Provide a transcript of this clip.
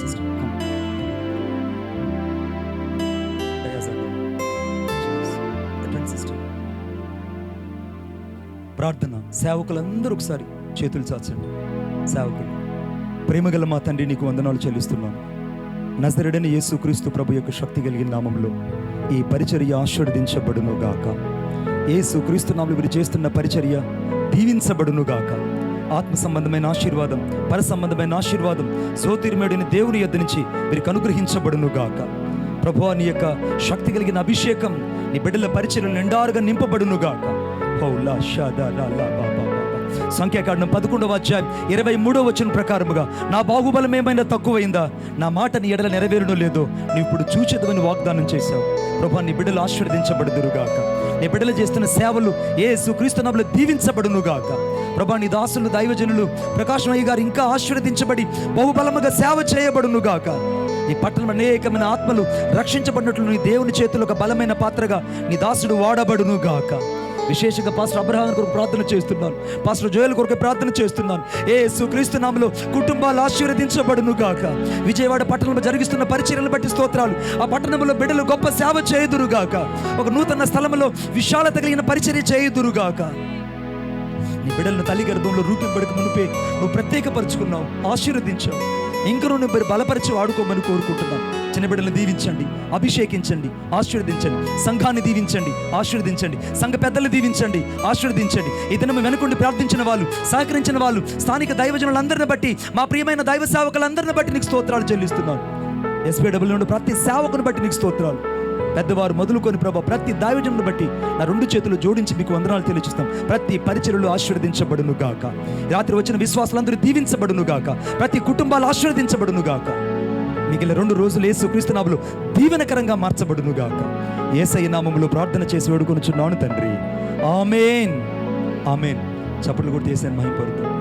Sister sister ప్రార్థన సేవకులందరూ ఒకసారి చేతులు చాచండి. సేవకులు ప్రేమగల మా తండ్రి నీకు వందనాలు చెల్లిస్తున్నాను నజరుడని యేసుక్రీస్తు ప్రభు యొక్క శక్తి కలిగిన నామంలో ఈ పరిచర్య ఆశీర్వదించబడును గాక. యేసు క్రీస్తు నామలు మీరు చేస్తున్న పరిచర్య దీవించబడును గాక. ఆత్మ సంబంధమైన ఆశీర్వాదం పర సంబంధమైన ఆశీర్వాదం సోతిర్మేడిని దేవుని యొద్ నుంచి వీరికి అనుగ్రహించబడును గాక. ప్రభు నీ యొక్క శక్తి కలిగిన అభిషేకం నీ బిడ్డల పరిచయం నిండారుగా నింపబడును గాక. హౌలా షాదా లా లా సంఖ్యాకాండం పదకొండవ అధ్యాయం ఇరవై మూడవ వచ్చిన ప్రకారముగా నా బాహుబలం ఏమైనా తక్కువైందా? నా మాట నీ ఎడల నెరవేరడం లేదో. నీ ఇప్పుడు చూచేదని వాగ్దానం చేశావు. ప్రభా నీ బిడ్డలు ఆశీర్వదించబడుదురుగాక. నీ బిడ్డలు చేస్తున్న సేవలు ఏ సుక్రీస్తునములు దీవించబడునుగాక. ప్రభా నీ దాసులు దైవజనులు ప్రకాశం అయ్య గారు ఇంకా ఆశీర్వదించబడి బహుబలముగా సేవ చేయబడునుగాక. ఈ పట్టణం అనేకమైన ఆత్మలు రక్షించబడినట్లు నీ దేవుని చేతులు ఒక బలమైన పాత్రగా నీ దాసుడు వాడబడునుగాక. విశేషంగా పాస్టర్ అబ్రహాం కొరకు ప్రార్థన చేస్తున్నాను. పాస్టర్ జోయల్ కొరకు ప్రార్థన చేస్తున్నాను. ఏ సుక్రీస్తు నామలో కుటుంబాలు ఆశీర్వదించబడును గాక. విజయవాడ పట్టణంలో జరిగిస్తున్న పరిచర్యలను బట్టి స్తోత్రాలు. ఆ పట్టణంలో బిడ్డలు గొప్ప సేవ చేయుదురు గాక. ఒక నూతన స్థలంలో విశాలత కలిగిన పరిచర్య చేయుదురు గాక. నీ బిడ్డలను తల్లి గర్భంలో రూపింపడక మునిపే నువ్వు ప్రత్యేకపరుచుకున్నావు. ఆశీర్వదించావు. ఇంకా నువ్వు మీరు బలపరిచి వాడుకోమని కోరుకుంటున్నాను చిన్న బిడ్డలను దీవించండి అభిషేకించండి ఆశీర్వదించండి సంఘాన్ని దీవించండి ఆశీర్వదించండి సంఘ పెద్దలు దీవించండి ఆశీర్వదించండి. ఇతను వెనుకుండి ప్రార్థించిన వాళ్ళు సహకరించిన వాళ్ళు స్థానిక దైవజనులందరిని బట్టి మా ప్రియమైన దైవ సేవకులందరిని బట్టి నీకు స్తోత్రాలు చెల్లిస్తున్నాను ఎస్పీడబ్ల్యూ నుండి ప్రతి సేవకుని బట్టి నీకు స్తోత్రాలు. పెద్దవారు మొదలుకొని ప్రభా ప్రతి దైవజనుని బట్టి నా రెండు చేతులు జోడించి మీకు వందనాలు తెలియజేస్తాం. ప్రతి పరిచయలు ఆశీర్వదించబడును గాక. రాత్రి వచ్చిన విశ్వాసులందరూ దీవించబడును గాక. ప్రతి కుటుంబాలు ఆశీర్వదించబడును గాక. మిగిలిన రెండు రోజులు యేసు క్రీస్తునాములు దీవెనకరంగా మార్చబడును గాక. ఏసయ్య నామములు ప్రార్థన చేసి వేడుకొనుచున్నాను తండ్రి. ఆమెన్. ఆమెన్. చప్పట్లు కూడా చేశాను మహిపడుతుంది